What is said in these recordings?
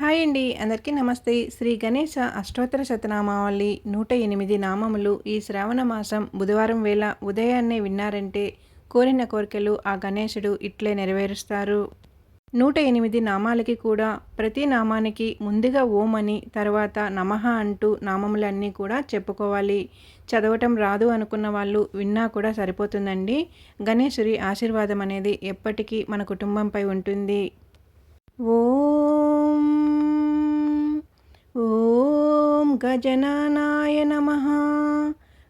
Hi అండి. అందరికీ నమస్తే. శ్రీ గణేశ అష్టోత్తర శతనామావళి నూట ఎనిమిది నామములు ఈ శ్రావణ మాసం బుధవారం వేళ ఉదయాన్నే విన్నారంటే కోరిన కోరికలు ఆ గణేశుడు ఇట్లే నెరవేరుస్తారు. నూట ఎనిమిది నామాలకి కూడా ప్రతి నామానికి ముందుగా ఓం అని తర్వాత నమః అంటూ నామములన్నీ కూడా చెప్పుకోవాలి. చదవటం రాదు అనుకున్న వాళ్ళు విన్నా కూడా సరిపోతుందండి. గణేశుడి ఆశీర్వాదం అనేది ఎప్పటికీ మన కుటుంబంపై ఉంటుంది. ఓం ఓం గజనానాయ నమ.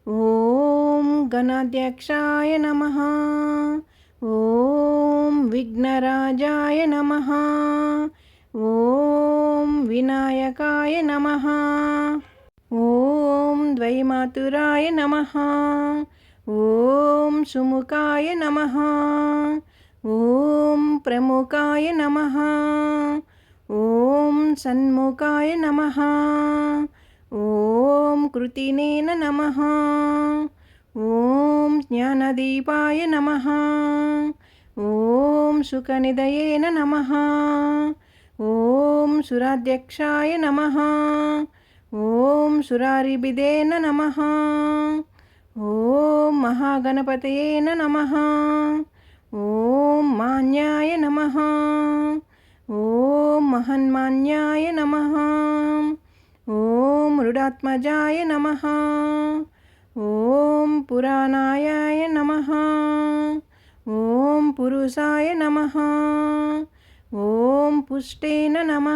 ఓం గణాధ్యక్షాయ నమ. ఓం విఘ్నరాజాయ నమ. ఓం వినాయకాయ నమ. ఓం ద్వైమాతురాయ నమ. ఓం సుముఖాయ నమ. ఓం ప్రముఖాయ నమ. ఓం సన్ముఖాయ నమ. ఓం కృతినేన నమ. ఓం జ్ఞానదీపాయ నమ. ఓం సుఖనిదయేన నమ. ఓం సురాధ్యక్షాయ నమ. ఓం సురారిబిదేన నమ. ఓం మహాగణపతయేన నమ. ఓం మాన్యాయ నమ. ఓం మహన్మాన్యాయ నమ. ఓం మృడాత్మజాయ నమ. ఓం పురాణాయాయ నమ. ఓం పురుషాయ నమ. ఓం పుష్టేన నమ.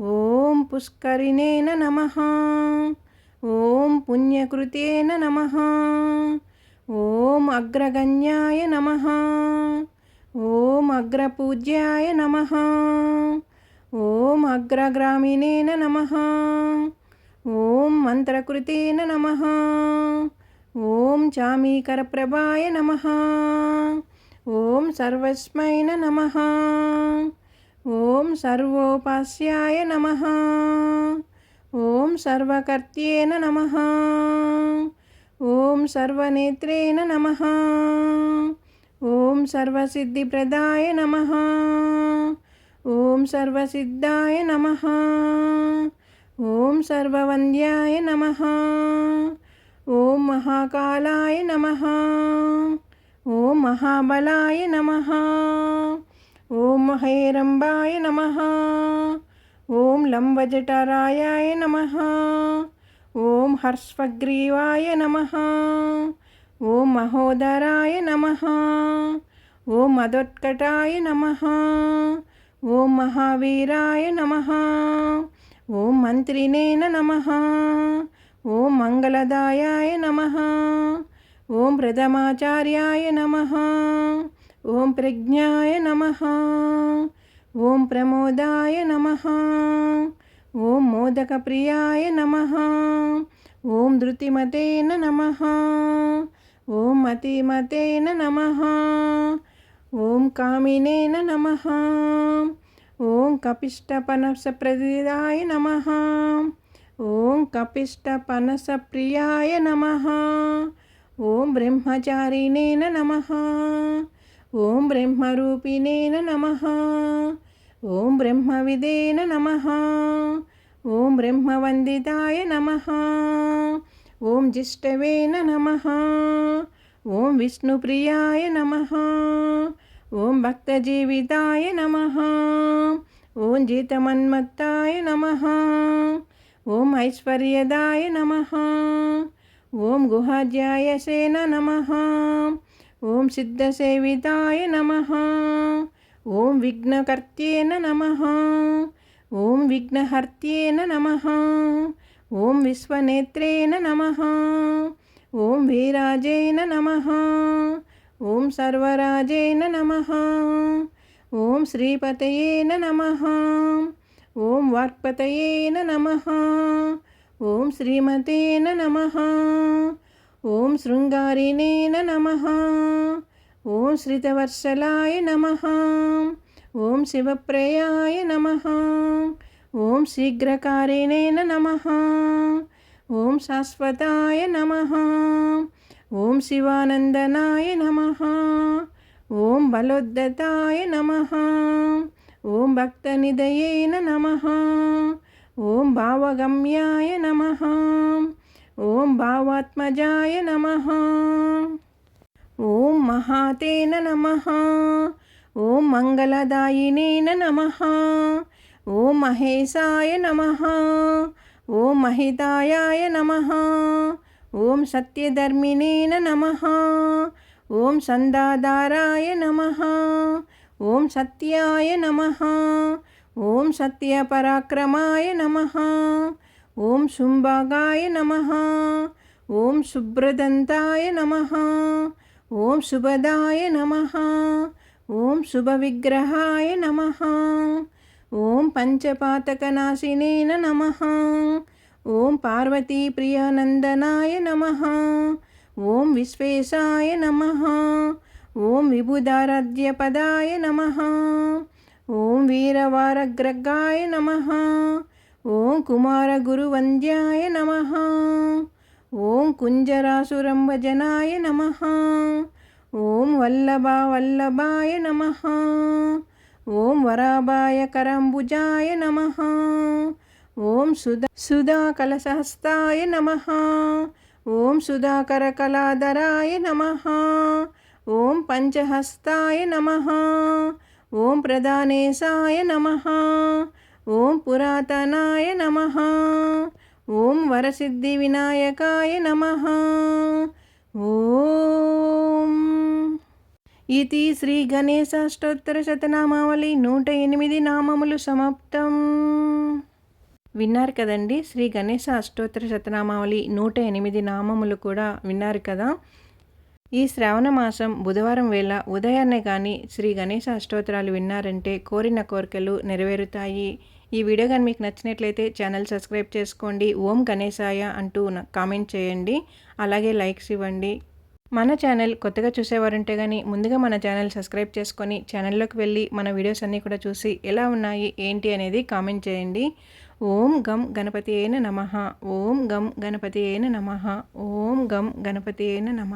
ఓం పుష్కరిణేన నమ. ఓం పుణ్యకృతేన నమ. ఓం అగ్రగణ్యాయ నమ. ఓం అగ్రపూజ్యాయ నమ. ఓం అగ్రగ్రామిణేన నమ. ఓం మంత్రకృతేన నమ. ఓం చామీకరప్రభాయ నమ. ఓం సర్వస్మైన నమ. ఓం సర్వోపాస్యాయ నమ. ఓం సర్వకర్త్యేన నమ. ఓం సర్వనేత్రేణ నమ. ఓం సర్వసిద్ధిప్రదాయ నమ. ఓం సర్వసిద్ధాయ నమ. ఓం సర్వవంద్యాయ నమ. ఓం మహాకాళాయ నమ. ఓం మహాబలాయ నమ. ఓం మహేరంబాయ నమ. ఓం లంబజటరాయాయ నమ. ఓం హర్స్వగ్రీవాయ నమ. ఓ మహోదరాయ నమ. ఓ మదోత్కటాయ నమ. ఓ మహావీరాయ నమ. ఓ మంత్రినేన నమ. ఓ మంగళదాయాయ నమ. ఓం ప్రథమాచార్యాయ నమ. ఓం ప్రజ్ఞాయ నమ. ఓం ప్రమోదాయ నమ. ఓం మోదకప్రియాయ నమ. ఓం ధృతిమతేన నమ. ఓం మతిమతేన నమ. ఓం కామినేన నమ. ఓం కపిష్టపనసప్రదిదాయ నమ. ఓం కపిష్టపనసప్రియాయ నమ. ఓం బ్రహ్మచారిణేన నమ. ఓం బ్రహ్మరూపిణేన నమ. ఓం బ్రహ్మవిదేన నమ. ఓం బ్రహ్మవందితాయ నమ. ఓం జిష్టవే నమ. ఓం విష్ణుప్రియాయ నమ. ఓం భక్తజీవితాయ నమ. ఓం జీతమన్మత్తాయ నమ. ఓం ఐశ్వర్యదాయ నమ. ఓం గుహాధ్యాయసేన నమ. ఓం సిద్ధసేవితాయ నమ. ఓం విఘ్నకర్త్యేన నమ. ఓం విఘ్నహర్త్యేన నమ. ఓం విశ్వనేత్రేణ నమ. ఓం వీరాజేన నమ. ఓం సర్వరాజేన నమ. ఓం శ్రీపతయేన నమ. ఓం వాక్పతయేన నమ. ఓం శ్రీమతేన నమ. ఓం శృంగారిణేన నమ. ఓం శ్రితవర్షలాయ నమ. ఓం శివప్రయాయ నమ. ఓం శీఘ్రకారిణేన నమ. ఓం శాశ్వతాయ నమ. ఓం శివానందనాయ నమ. ఓం బలోద్ధతాయ నమ. ఓం భక్తనిదయేన నమ. ఓం భావగమ్యాయ నమ. ఓం భావాత్మజాయ నమ. ఓం మహాతేన నమ. ఓం మంగళదాయినేన నమ. ఓం మహేశాయ నమ ఓం మహితాయాయ నమ ఓం సత్యధర్మినేన నమ ఓం సందాదారాయ నమ ఓం సత్యాయ నమ ఓం సత్యపరాక్రమాయ నమ ఓం శుంభాగాయ నమ ఓం శుభ్రదంతాయ నమ ఓం శుభదాయ నమ ఓం శుభవిగ్రహాయ నమ. ఓం పంచపాతకనాశినేన నమ. ఓం పార్వతీ ప్రియానందనాయ నమ. ఓం విశ్వేశాయ నమ. ఓం విభుదారాధ్యపదాయ నమ. ఓం వీరవారగ్రగాయ నమ. ఓం కుమారగురువంద్యాయ నమ. ఓం కుంజరాసురంభజనాయ నమ. ఓం వల్లభావల్లభాయ నమ. ఓం వరాభాయ కరంబుజాయ నమ. ఓం సుధా సుధాకలసహస్తాయ నమ. ఓం సుధాకరకలాధరాయ నమ. ఓం పంచహస్తాయ నమ. ఓం ప్రధానేశాయ నమ. ఓం పురాతనాయ నమ. ఓం వరసిద్ధి వినాయకాయ నమ. ఓం ఇది శ్రీ గణేశాష్టోత్తర శతనామావళి నూట ఎనిమిది నామములు సమాప్తం విన్నారు కదండి శ్రీ గణేశ అష్టోత్తర శతనామావళి నూట ఎనిమిది నామములు కూడా విన్నారు కదా ఈ శ్రావణ మాసం బుధవారం వేళ ఉదయాన్నే కానీ శ్రీ గణేశ అష్టోత్తరాలు విన్నారంటే కోరిన కోరికలు నెరవేరుతాయి. ఈ వీడియో కానీ మీకు నచ్చినట్లయితే ఛానల్ సబ్స్క్రైబ్ చేసుకోండి. ఓం గణేశాయ అంటూ కామెంట్ చేయండి. అలాగే లైక్స్ ఇవ్వండి. మన ఛానల్ కొత్తగా చూసేవారుంటే కానీ ముందుగా మన ఛానల్ సబ్స్క్రైబ్ చేసుకొని ఛానల్లోకి వెళ్ళి మన వీడియోస్ అన్నీ కూడా చూసి ఎలా ఉన్నాయి ఏంటి అనేది కామెంట్ చేయండి. ఓం గం గణపతి అయిన నమ. ఓం గం గణపతి అయిన నమ. ఓం గం గణపతి అయిన నమ.